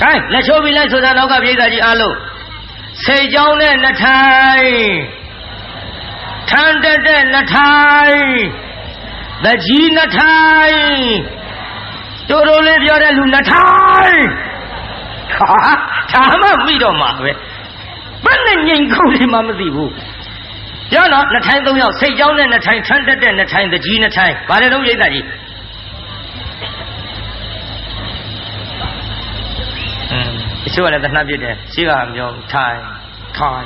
ဟဲ့လက်ချိုးပြီးလိုက်ဆိုတာနောက်ကပြိဿကြီးအားလုံးစိတ်ကြောင်းနဲ့နှထိုင်ထန်တက်တဲ့နှထိုင်တကြီးနှထိုင်တို့တို့လေးပြောတဲ့လူနှထိုင်ဟာဒါမှမိတော့မှာပဲဘယ်နဲ့ငိန်ခုံလေးမှမသိဘူးပြောတော့နှထိုင်သုံးယောက်စိတ်ကြောင်းနဲ့နှထိုင်ထန်တက်တဲ့နှထိုင်တကြီးနှထိုင်ဘာလဲတော့ပြိဿကြီး ချို့ကလည်းသနှပ်ပြစ်တယ်ရှိကပြောထိုင်ထိုင်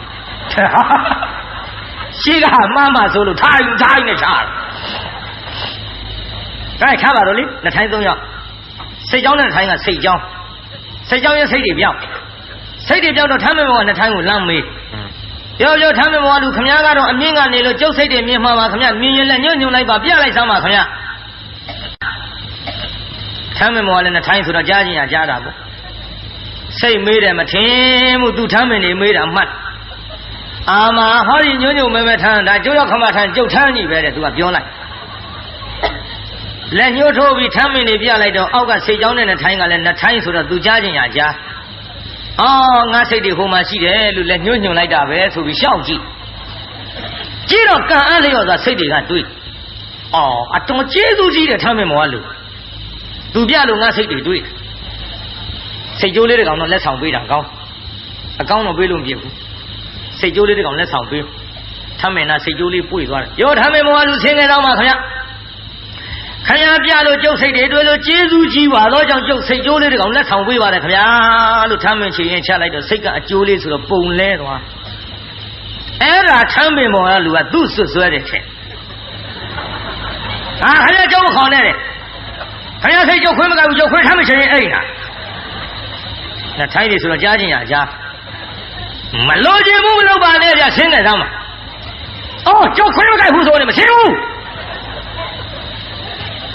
ရှိကမှန်းမှဆိုလို့ထိုင်ထိုင်နဲ့ချားတယ်ဒါချားပါတော့လေနှထိုင်သုံးယောက်စိတ်ကြောင်းနဲ့နှထိုင်ကစိတ်ကြောင်းစိတ်ကြောင်းရဲ့စိတ်တွေပြောင်းစိတ်တွေပြောင်းတော့ထမ်းမေဘောကနှထိုင်ကိုလမ်းမေးပြောပြောထမ်းမေဘောကလူခမည်းကတော့အမြင့်ကနေလို့ကျုပ်စိတ်တွေမြင်မှာပါခမည်းမြင်ရင်လည်းညွန့်ညွန့်လိုက်ပါပြလိုက်စမ်းပါခမည်းထမ်းမေဘောကလည်းနှထိုင်ဆိုတော့ကြားချင်းရကြားတာပေါ့ စိတ်မေးတယ်မထင်ဘူးသူထမ်းမင်းနေမေးတာမှတ်အာမဟောဒီညွန့်ညွန့်မဲမဲထမ်းဒါကျုပ်ရောက်ခမထမ်းကျုပ်ထမ်းကြီးပဲတဲ့သူကပြောလိုက်လက်ညှိုးထိုးပြီးထမ်းမင်းနေပြလိုက်တော့အောက်ကစိတ်ကြောင်းနဲ့နှထိုင်းကလည်းနှထိုင်းဆိုတော့သူကြားချင်းရကြားအော်ငါစိတ်တွေဟိုမှာရှိတယ်လို့လက်ညှိုးညွှန်လိုက်တာပဲဆိုပြီးရှောက်ကြည့်ကြည့်တော့ကံအားလျော်စွာစိတ်တွေကတွေးအော်အတော်ကျေးဇူးကြီးတယ်ထမ်းမင်းမောကလူသူပြလို့ငါစိတ်တွေတွေး စိတ်ကြိုးလေးတွေကောင်တော့လက်ဆောင်ပေးတာကောင်းအကောင်းတော့ပေးလို့မပြဘူးစိတ်ကြိုးလေးတွေကောင်လက်ဆောင်ပေးထမ်းမင်းနာစိတ်ကြိုးလေးပွေသွားတယ်ရောထမ်းမင်းမောကလူဆင်းခဲ့တော့မှခင်ဗျခရပြလို့ကျုပ်စိတ်တွေတွေ့လို့ကျေးဇူးကြီးပါတော့ကြောင့်ကျုပ်စိတ်ကြိုးလေးတွေကောင်လက်ဆောင်ပေးပါတယ်ခင်ဗျာလို့ထမ်းမင်းချင်ရင်ချလိုက်တော့စိတ်ကအကျိုးလေးဆိုတော့ပုံလဲသွားအဲ့ဒါထမ်းမင်းမောကလူကသူ့ဆွဆွဲတယ်ချက်ဟာခင်ဗျာကျုပ်မခေါ်နဲ့တဲ့ခင်ဗျာစိတ်ကျုပ်ခွေးမကဘူးကျုပ်ခွေးထမ်းမချင်ရင်အဲ့ဒါ那 ထိုင်းနေဆိုတော့ကြားချင်းရကြားမလို့ခြင်းဘူးမလို့ပါနဲ့ဗျဆင်းနေသားမှာအော်ကြောက်ခွေးမကြိုက်ဘူးဆိုနေမဆင်းဘူး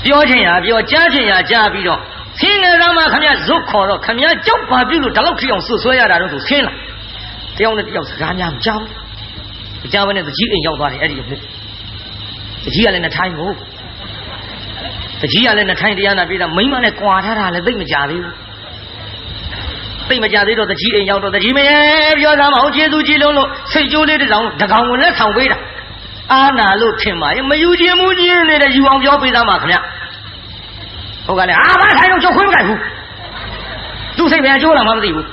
ပြောချင်းရပြောကြားချင်းရကြားပြီးတော့ဆင်းနေသားမှာခမရဇွတ်ခေါ်တော့ခမရကြောက်ပါပြုလို့ဒီလောက်ထိအောင်ဆွဆွဲရတာတော့သူဆင်းလာတယောက်နဲ့တယောက်စကားများမကြောက်ဘူးကြားဘဲနဲ့တကြီးအိမ်ရောက်သွားတယ်အဲ့ဒီအမှုတကြီးကလည်းနှထိုင်းကိုတကြီးကလည်းနှထိုင်းတရားနာပြီးတော့မိမနဲ့ကြွာထားတာလည်းသိမကြသေးဘူး သိမကြသေးတော့တကြီးအိမ်ရောက်တော့တကြီးမရဲ့ပြောသားမအောင်ကျေးဇူးကြီးလုံးလို့စိတ်ကြိုးလေးတစ်ဆောင်တကောင်ကိုလည်းဆောင်ပေးတာအာနာလို့ထင်ပါရဲ့မယူခြင်းမူခြင်းနေတဲ့ယူအောင်ပြောပေးသားမှာခင်ဗျဟုတ်ကလည်းအာဘာဆိုင်တော့ချုပ်ခွင့်မကြိုက်ဘူးသူစိတ်ပြန်ကြိုးလာမှမသိဘူး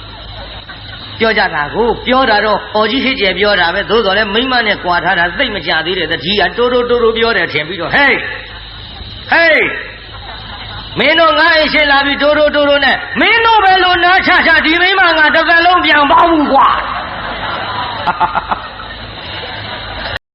ပြောကြတာကိုပြောတာတော့အော်ကြီးဖြစ်ကျယ်ပြောတာပဲသို့တော်လည်းမိမနဲ့ကြွာထားတာသိမကြသေးတဲ့တကြီးကတိုးတိုးတိုးတိုးပြောတယ်ထင်ပြီးတော့ဟေးဟေး မင်းတို့ငါ့အိမ်ရှိလာပြီးတိုးတိုးတိုးတိုးနဲ့မင်းတို့ပဲလို့နားချချဒီမိမငါတစ်သက်လုံးပြန်ပေါင်းဘူးကွာ